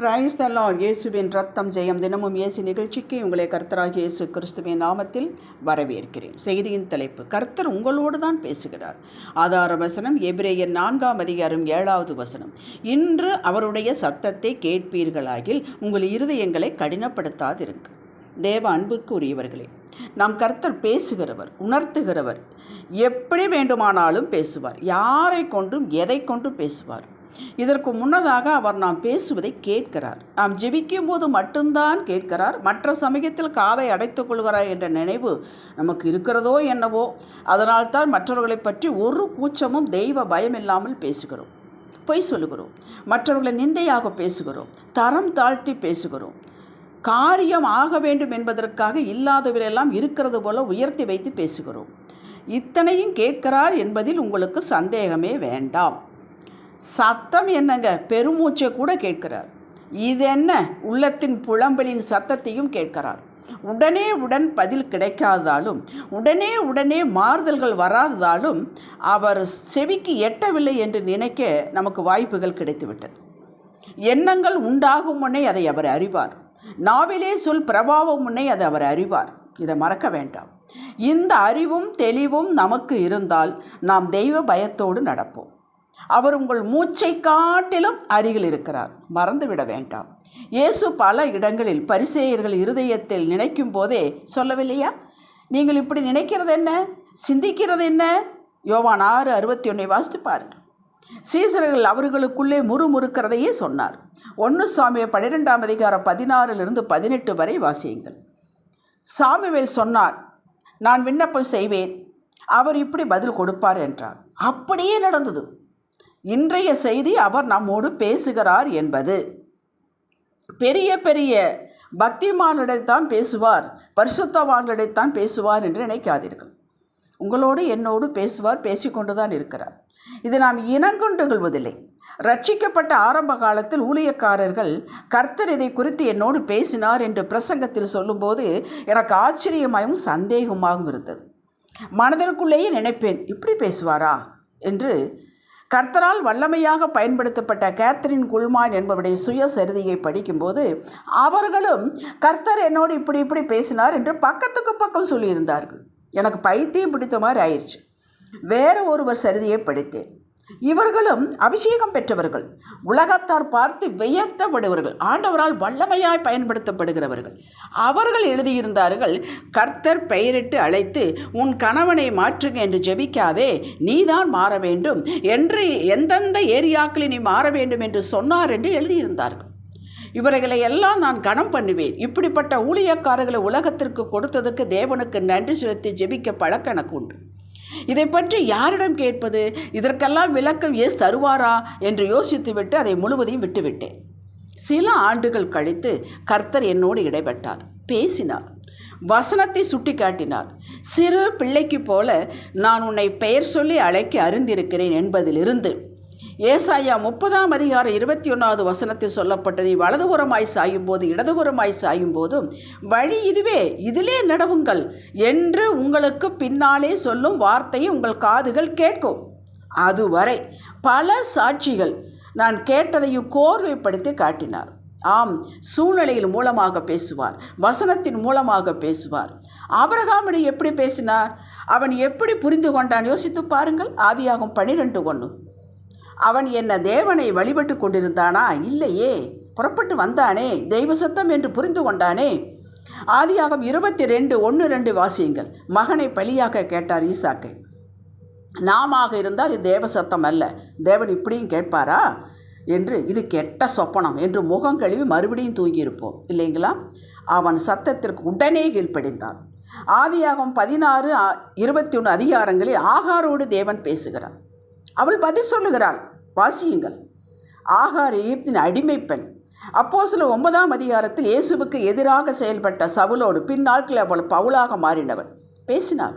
Praise the Lord இயேசுவின் ரத்தம் ஜெயம். தினமும் இயேசு நிகழ்ச்சிக்கு உங்களை கர்த்தராக இயேசு கிறிஸ்துவின் நாமத்தில் வரவேற்கிறேன். செய்தியின் தலைப்பு கர்த்தர் உங்களோடு தான் பேசுகிறார். ஆதார வசனம் எபிரேயர் நான்காம் அதிகாரம் ஏழாவது வசனம். இன்று அவருடைய சத்தத்தை கேட்பீர்களாகில் உங்கள் இருதயங்களை கடினப்படுத்தாதிருங்க தேவ அன்புக்கு உரியவர்களே நாம் கர்த்தர் பேசுகிறவர் உணர்த்துகிறவர் எப்படி வேண்டுமானாலும் பேசுவார். யாரை கொண்டும் எதை கொண்டும் பேசுவார்? இதற்கு முன்னதாக அவர் நாம் பேசுவதை கேட்கிறார். நாம் ஜெபிக்கும் போது மட்டும்தான் கேட்கிறார். மற்ற சமயத்தில் காதை அடைத்துக் கொள்கிறார் என்ற நினைவு நமக்கு இருக்கிறதோ என்னவோ அதனால்தான் மற்றவர்களை பற்றி ஒரு கூச்சமும் தெய்வ பயமில்லாமல் பேசுகிறோம். பொய் சொல்லுகிறோம். மற்றவர்களை நிந்தையாக பேசுகிறோம். தரம் தாழ்த்தி பேசுகிறோம். காரியம் ஆக வேண்டும் என்பதற்காக இல்லாதவரெல்லாம் இருக்கிறது போல உயர்த்தி வைத்து பேசுகிறோம். இத்தனையும் கேட்கிறார் என்பதில் உங்களுக்கு சந்தேகமே வேண்டாம். சத்தம் என்னங்க? பெருமூச்சை கூட கேட்கிறார். இது என்ன? உள்ளத்தின் புலம்பலின் சத்தத்தையும் கேட்கிறார். உடனே உடன் பதில் கிடைக்காததாலும் உடனே உடனே மாறுதல்கள் வராததாலும் அவர் செவிக்கு எட்டவில்லை என்று நினைக்க நமக்கு வாய்ப்புகள் கிடைத்துவிட்டது. எண்ணங்கள் உண்டாகும் முன்னே அதை அவர் அறிவார். நாவிலே சொல் பிரபாவம் முன்னே அதை அவர் அறிவார். இதை மறக்க வேண்டாம். இந்த அறிவும் தெளிவும் நமக்கு இருந்தால் நாம் தெய்வ பயத்தோடு நடப்போம். அவர் உங்கள் மூச்சை காட்டிலும் அருகில் இருக்கிறார். மறந்துவிட வேண்டாம். இயேசு பல இடங்களில் பரிசேயர்கள் இருதயத்தில் நினைக்கும் போதே சொல்லவில்லையா? நீங்கள் இப்படி நினைக்கிறது என்ன? சிந்திக்கிறது என்ன? யோவான் ஆறு அறுபத்தி ஒன்றை வாசித்து பாருங்கள். சீசர்கள் அவர்களுக்குள்ளே முறுமுறுக்கிறதையே சொன்னார். ஒன்று சாமியை பன்னிரெண்டாம் அதிகாரம் பதினாறிலிருந்து பதினெட்டு வரை வாசியுங்கள். சாமுவேல் சொன்னார் நான் விண்ணப்பம் செய்வேன். அவர் இப்படி பதில் கொடுப்பார் என்றார். அப்படியே நடந்தது. இன்றைய செய்தி அவர் நம்மோடு பேசுகிறார் என்பது. பெரிய பெரிய பக்திமானிடத்தான் பேசுவார் பரிசுத்தவான்களிடத்தான் பேசுவார் என்று நினைக்காதீர்கள். உங்களோடு என்னோடு பேசுவார் பேசிக்கொண்டு தான் இருக்கிறார். இது நாம் இனங்கொண்டு கொள்வதில்லை. ரட்சிக்கப்பட்ட ஆரம்ப காலத்தில் ஊழியக்காரர்கள் கர்த்தர் இதை குறித்து என்னோடு பேசினார் என்று பிரசங்கத்தில் சொல்லும்போது எனக்கு ஆச்சரியமாகவும் சந்தேகமாகவும் இருந்தது. மனதிற்குள்ளேயே நினைப்பேன் இப்படி பேசுவாரா? என்று கர்த்தரால் வல்லமையாக பயன்படுத்தப்பட்ட கேத்தரின் குல்மான் என்பவருடைய சுயசரிதையை படிக்கும்போது அவர்களும் கர்த்தர் என்னோடு இப்படி இப்படி பேசினார் என்று பக்கத்துக்கு பக்கம் சொல்லியிருந்தார்கள். எனக்கு பைத்தியம் பிடித்த மாதிரி ஆயிடுச்சு. வேற ஒருவர் சரிதியை படித்தேன். இவர்களும் அபிஷேகம் பெற்றவர்கள். உலகத்தார் பார்த்து வியத்தப்படுவர்கள் ஆண்டவரால் வல்லமையாய் பயன்படுத்தப்படுகிறவர்கள். அவர்கள் எழுதியிருந்தார்கள் கர்த்தர் பெயரிட்டு அழைத்து உன் கணவனை மாற்றுங்க என்று ஜெபிக்காதே நீதான் மாற வேண்டும். என்று எந்தெந்த ஏரியாக்களில் நீ மாற வேண்டும் என்று சொன்னார் என்று எழுதியிருந்தார்கள். இவர்களை எல்லாம் நான் கணம் பண்ணுவேன். இப்படிப்பட்ட ஊழியக்காரர்களை உலகத்திற்கு கொடுத்ததுக்கு தேவனுக்கு நன்றி செலுத்தி ஜெபிக்க பழக்கணக்கு உண்டு. இதை பற்றி யாரிடம் கேட்பது? இதற்கெல்லாம் விளக்கம் ஏஸ் தருவாரா? என்று யோசித்துவிட்டு அதை முழுவதையும் விட்டுவிட்டேன். சில ஆண்டுகள் கழித்து கர்த்தர் என்னோடு இடைப்பட்டார். பேசினார். வசனத்தை சுட்டி காட்டினார் சிறு பிள்ளைக்கு போல நான் உன்னை பெயர் சொல்லி அழைக்க அறிந்திருக்கிறேன் என்பதிலிருந்து ஏசாயா முப்பதாம் அதிகாரம் இருபத்தி ஒன்றாவது வசனத்தில் சொல்லப்பட்டது வலதுபுறமாய் சாயும் போது இடதுபுறமாய் சாயும் போதும் வழி இதுவே இதிலே நடவுங்கள் என்று உங்களுக்கு பின்னாலே சொல்லும் வார்த்தையை உங்கள் காதுகள் கேட்கும். அதுவரை பல சாட்சிகள் நான் கேட்டதையும் கோர்வைப்படுத்தி காட்டினார். ஆம் சூழ்நிலையில் மூலமாக பேசுவார் வசனத்தின் மூலமாக பேசுவார். ஆபரகாமனை எப்படி பேசினார்? அவன் எப்படி புரிந்து கொண்டான்? யோசித்து பாருங்கள். ஆவியாகும் பனிரெண்டு ஒன்று. அவன் என்ன தேவனை வழிபட்டு கொண்டிருந்தானா? இல்லையே. புறப்பட்டு வந்தானே. தெய்வ சத்தம் என்று புரிந்து கொண்டானே. ஆதியாகம் இருபத்தி ரெண்டு ஒன்று ரெண்டு வாசியுங்கள். மகனை பலியாக கேட்டார் ஈசாக்கை. நாமாக இருந்தால் இது தேவ சத்தம் அல்ல. தேவன் இப்படியும் கேட்பாரா? என்று இது கெட்ட சொப்பனம் என்று முகம் கழுவி மறுபடியும் தூங்கியிருப்போம். இல்லைங்களா? அவன் சத்தத்திற்கு உடனே கீழ்ப்படிந்தான். ஆதியாகம் பதினாறு இருபத்தி ஒன்று அதிகாரங்களில் ஆகாரோடு தேவன் பேசுகிறான் அவள் பதில் சொல்லுகிறாள். வாசியுங்கள். ஆகார் எகிப்தின் அடிமை பெண். அப்போ சில ஒன்பதாம் அதிகாரத்தில் இயேசுவுக்கு எதிராக செயல்பட்ட சவுலோடு பின்னாட்கள் அவள் பவுலாக மாறினவன் பேசினாள்.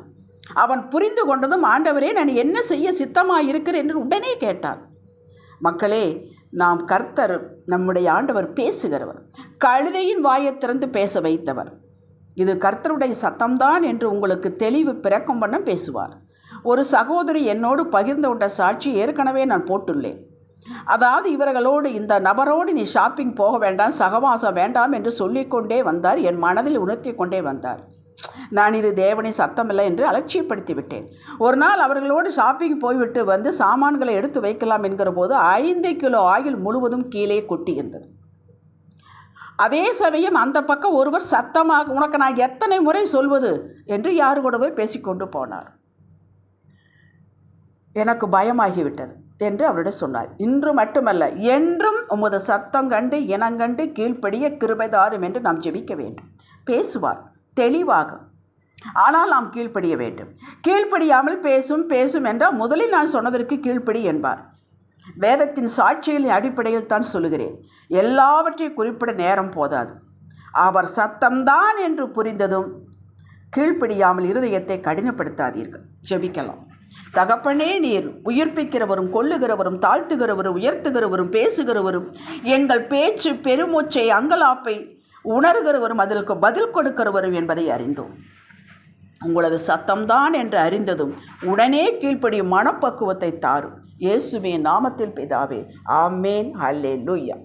அவன் புரிந்து கொண்டதும் ஆண்டவரே நான் என்ன செய்ய சித்தமாக இருக்கிறேன் என்று உடனே கேட்டான் மக்களே நாம் கர்த்தர் நம்முடைய ஆண்டவர் பேசுகிறவர். கழுதையின் வாயை திறந்து பேச வைத்தவர். இது கர்த்தருடைய சத்தம்தான் என்று உங்களுக்கு தெளிவு பிறக்கும் பண்ண பேசுவார். ஒரு சகோதரி என்னோடு பகிர்ந்து கொண்ட சாட்சி ஏற்கனவே நான் போட்டுள்ளேன். அதாவது இவர்களோடு இந்த நபரோடு நீ ஷாப்பிங் போக வேண்டாம் சகவாசம் வேண்டாம் என்று சொல்லிக்கொண்டே வந்தார். என் மனதில் உணர்த்தி கொண்டே வந்தார். நான் இது தேவனை சத்தமில்லை என்று அலட்சியப்படுத்தி விட்டேன். ஒரு நாள் அவர்களோடு ஷாப்பிங் போய்விட்டு வந்து சாமான்களை எடுத்து வைக்கலாம் என்கிற போது ஐந்து கிலோ ஆயில் முழுவதும் கீழே கொட்டியிருந்தது. அதே சமயம் அந்த பக்கம் ஒருவர் சத்தமாக உனக்கு நான் எத்தனை முறை சொல்வது? என்று யாரு கூடவே பேசிக்கொண்டு போனார். எனக்கு பயமாகிவிட்டது என்று அவரிடம் சொன்னார். இன்று மட்டுமல்ல என்றும் உமது சத்தம் கண்டு இனங்கண்டு கீழ்ப்படிய கிருபைதாரும் என்று நாம் ஜெபிக்க வேண்டும். பேசுவார் தெளிவாக. ஆனால் நாம் கீழ்ப்படிய வேண்டும். கீழ்ப்படியாமல் பேசும் பேசும் என்றால் முதலில் நான் சொன்னதற்கு கீழ்ப்படி என்பார். வேதத்தின் சாட்சிகளின் அடிப்படையில் தான் சொல்லுகிறேன். எல்லாவற்றையும் குறிப்பிட நேரம் போதாது. அவர் சத்தம்தான் என்று புரிந்ததும் கீழ்ப்படியாமல் இருதயத்தை கடினப்படுத்தாதீர்கள். ஜெபிக்கலாம். தகப்பனே நீர் உயிர்ப்பிக்கிறவரும் கொல்லுகிறவரும் தாழ்த்துகிறவரும் உயர்த்துகிறவரும் பேசுகிறவரும் எங்கள் பேச்சு பெருமூச்சை அங்கலாப்பை உணர்கிறவரும் அதற்கு பதில் கொடுக்கிறவரும் என்பதை அறிந்தோம். உங்களது சத்தம்தான் என்று அறிந்ததும் உடனே கீழ்ப்படியும் மனப்பக்குவத்தை தாரும். இயேசுவின் நாமத்தில் பிதாவே ஆமேன். அல்லே லூயா